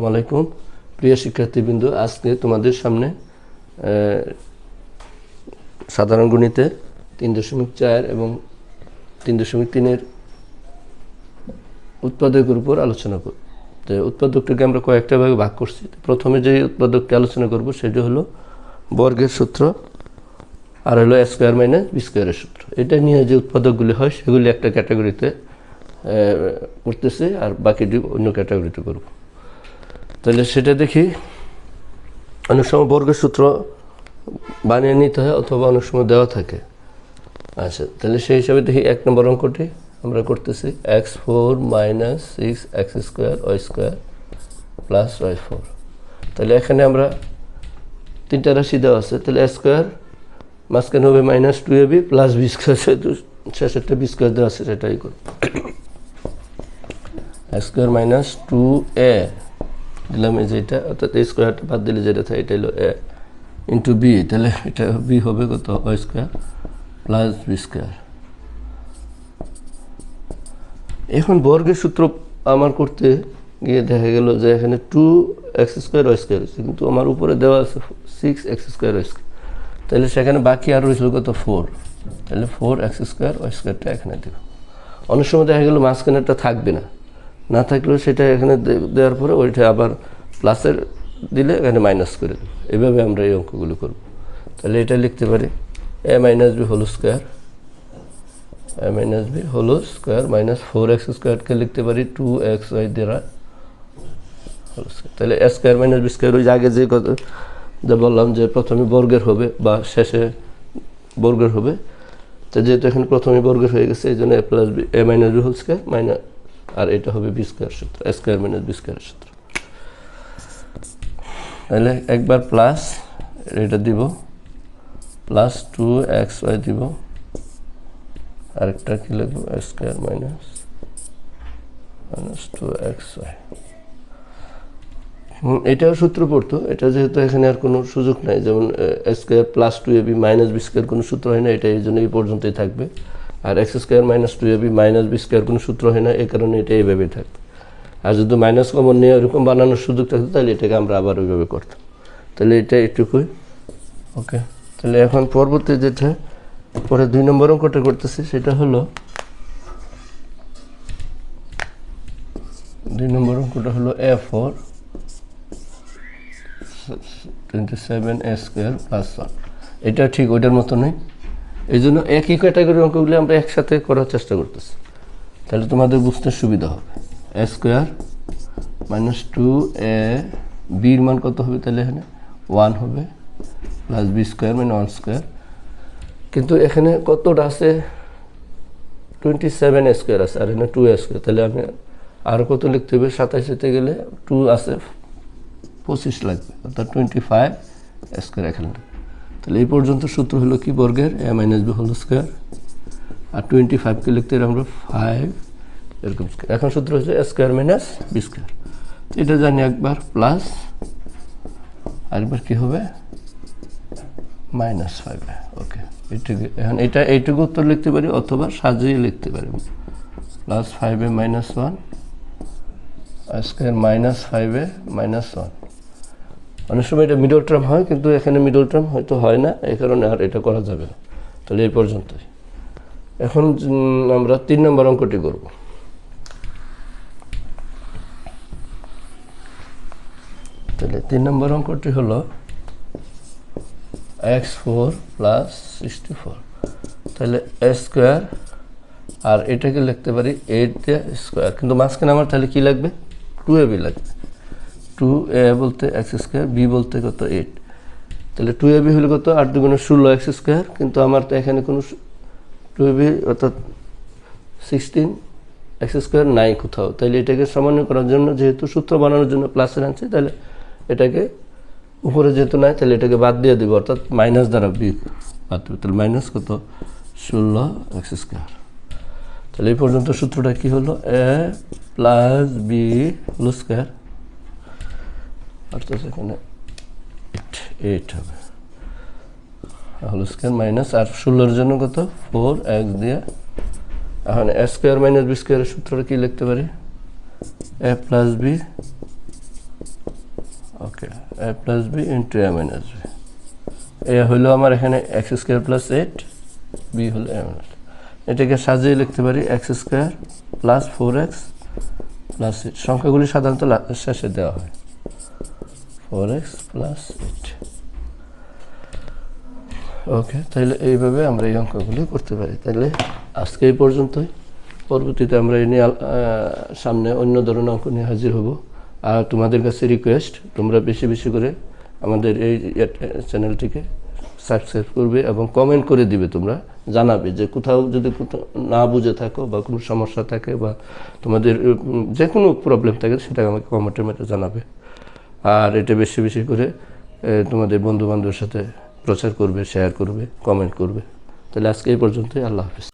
আসসালামু আলাইকুম। প্রিয় শিক্ষার্থীবৃন্দ, আজকে তোমাদের সামনে সাধারণ গণিতে তিন দশমিক চার এবং তিন দশমিক তিনের উৎপাদকের উপর আলোচনা করব তো উৎপাদকটাকে আমরা কয়েকটা ভাগে ভাগ করছি। প্রথমে যে উৎপাদককে আলোচনা করব, সেটা হলো বর্গের সূত্র, আর হলো স্কোয়ার মাইনাস বি স্কোয়ারের সূত্র। এটা নিয়ে যে উৎপাদকগুলি হয়, সেগুলি একটা ক্যাটাগরিতে করতেছে আর বাকিটি অন্য ক্যাটাগরিতে করব। তাহলে সেটা দেখি। অনেক সময় বর্গের সূত্র বানিয়ে নিতে হয় অথবা অনেক সময় দেওয়া থাকে। আচ্ছা তাহলে সেই হিসাবে দেখি এক নম্বর অঙ্কটি আমরা করতেছি। X four minus six, x square, y square plus y four. তাহলে এখানে আমরা তিনটা রাশি দেওয়া আছে। তাহলে স্কোয়ার মাঝখানে হবে minus two a b plus b square. শেষেরটা b square দেওয়া আছে, সেটাই করব। স্কোয়ার মাইনাস টু এ দিলাম এই যে এটা, অর্থাৎ এই স্কোয়ারটা বাদ দিলে যেটা থাকে, এটা হলো এ ইন্টু বি তাহলে এটা বি হবে কত? Y square plus b square এখন বর্গের সূত্র আমার করতে গিয়ে দেখা গেল যে এখানে two x square y square হচ্ছে কিন্তু আমার উপরে দেওয়া আছে six x square y square তাহলে সেখানে বাকি আর রয়েছিল কত? ফোর তাহলে ফোর এক্স স্কোয়ার ওয়াই স্কোয়ারটা এখানে দেব অনেক সময় দেখা গেলো মাঝখানেরটা থাকবে না। না থাকলেও সেটা এখানে দেওয়ার পরে ওইটা আবার প্লাসের দিলে এখানে মাইনাস করে দেবো। এভাবে আমরা এই অঙ্কগুলো করব। তাহলে এটা লিখতে পারি। A minus b whole square a minus b whole square minus four x স্কোয়ারকে লিখতে পারি টু এক্স ওয়াই দ্বারা হোল স্কোয়ার তাহলে a square minus b square ওই আগে যে কত যা বললাম যে প্রথমে বর্গের হবে বা শেষে বর্গের হবে। তো যেহেতু এখানে প্রথমে বর্গের হয়ে গেছে, এই জন্য a plus b a minus b whole square minus আর এটা হবে বি স্কোয়ার সূত্র, স্কোয়ার মাইনাস বি স্কোয়ার সূত্র। তাহলে একবার প্লাস এটা দিব প্লাস টু এক্স ওয়াই দিব, আরেকটা কি লিখব? Square minus minus two x y এটাও সূত্র পড়তো, এটা যেহেতু এখানে আর কোনো সুযোগ নাই, যেমন square plus two a b minus b square কোনো সূত্র হয় না, এটা এই জন্য এই পর্যন্তই থাকবে। আর x square minus two a b minus b square কোনো সূত্র হয় না এই কারণে এটা এইভাবেই থাকবে আর যদি মাইনাস কমন নিয়ে ওরকম বানানোর সুযোগ থাকতো তাহলে এটাকে আমরা আবার ওইভাবে করতাম। তাহলে এটা এটুকুই ওকে তাহলে এখন পরবর্তী যেটা পরে দুই নম্বর অঙ্কটা করতেছি সেটা হলো দুই নম্বর অঙ্কটা হলো a four twenty seven a square plus one এটা ঠিক ওইটার মতো নেই এই জন্য একই ক্যাটাগরির অঙ্কগুলি আমরা একসাথে করার চেষ্টা করতেছি। তাহলে তোমাদের বুঝতে সুবিধা হবে। A square minus two a বির মান কত হবে তাহলে এখানে? ওয়ান হবে প্লাস বি স্কোয়ার মানে ওয়ান স্কোয়ার কিন্তু এখানে কতটা আছে? টোয়েন্টি সেভেন স্কোয়ার আছে, আর এখানে টু এ স্কোয়ার তাহলে আমি আর কত লিখতে হবে? সাতাশ হতে গেলে টু আছে, পঁচিশ লাগবে। অর্থাৎ টোয়েন্টি ফাইভ স্কোয়ার এখানে। তাহলে এই পর্যন্ত সূত্র হলো কি বর্গের? A minus b whole square R twenty ফাইভকে লিখতে আমরা ফাইভ এরকম স্কোয়ার এখন সূত্র হচ্ছে স্কোয়ার মাইনাস বি স্কোয়ার এটা জানি একবার প্লাস আরেকবার কি হবে? মাইনাস ফাইভ ওকে এইটুকু এখন এটা এইটুকু উত্তর লিখতে পারি অথবা সাজিয়ে লিখতে পারি। প্লাস ফাইভে মাইনাস ওয়ান স্কোয়ার মাইনাস ফাইভে মাইনাস ওয়ান অনেক সময় এটা মিডল টার্ম হয়, কিন্তু এখানে মিডল টার্ম হয়তো হয় না, এই কারণে আর এটা করা যাবে না। তাহলে এই পর্যন্তই। এখন আমরা তিন নম্বর অঙ্কটি করব। তাহলে তিন নম্বর অঙ্কটি হলো x four plus sixty four. তাহলে এ স্কোয়ার, আর এটাকে লিখতে পারি এইট স্কোয়ার। কিন্তু মাঝখানে আমার তাহলে কী লাগবে? টু এ লাগবে। টু এ বলতে এক্স স্কোয়ার বি বলতে কত এইট তাহলে টু এ বি হলে কত? আট দুগুণে ষোলো এক্স স্কোয়ার কিন্তু আমার তো এখানে কোনো টু এ বি অর্থাৎ সিক্সটিন এক্স স্কোয়ার নাই কোথাও। তাহলে এটাকে সামান্য করার জন্য, যেহেতু সূত্র বানানোর জন্য প্লাসের আনছি, তাহলে এটাকে উপরে যেহেতু নাই, তাহলে এটাকে বাদ দিয়ে দেবো, অর্থাৎ মাইনাস দ্বারা বি বাদ দেবো। তাহলে মাইনাস কত? ষোলো এক্স স্কোয়ার তাহলে এই পর্যন্ত সূত্রটা কি হলো? A plus b whole square অর্থাৎ এখানে এইট এইট হবে। হোল স্কোয়ার মাইনাস আর ষোলোর জন্য কত? ফোর এক্স দিয়ে, এখন এ স্কোয়ার মাইনাস বি স্কোয়ারের সূত্রটা কি লিখতে পারি? A plus b okay a plus b into a minus b a হলো আমার এখানে x square plus eight b হলো এ মাইনাস এটাকে সাজিয়ে লিখতে পারি x square plus four x plus eight সংখ্যাগুলি সাধারণত শেষে দেওয়া হয়। Four x plus eight okay তাহলে এইভাবে আমরা এই অঙ্কগুলি করতে পারি। তাহলে আজকে এই পর্যন্তই। পরবর্তীতে আমরা এই নিয়ে সামনে অন্য ধরনের অঙ্ক নিয়ে হাজির হব। আর তোমাদের কাছে রিকোয়েস্ট তোমরা বেশি বেশি করে আমাদের এই চ্যানেলটিকে সাবস্ক্রাইব করবে এবং কমেন্ট করে দিবে তোমরা। জানাবে যে কোথাও যদি কোথাও না বুঝে থাকো বা কোনো সমস্যা থাকে বা তোমাদের যে কোনো প্রবলেম থাকে সেটা আমাকে কমেন্টের মধ্যে জানাবে। আর এটা বেশি বেশি করে তোমাদের বন্ধুবান্ধবের সাথে প্রচার করবে শেয়ার করবে কমেন্ট করবে। তাহলে আজকে এই পর্যন্তই, আল্লাহ হাফিজ।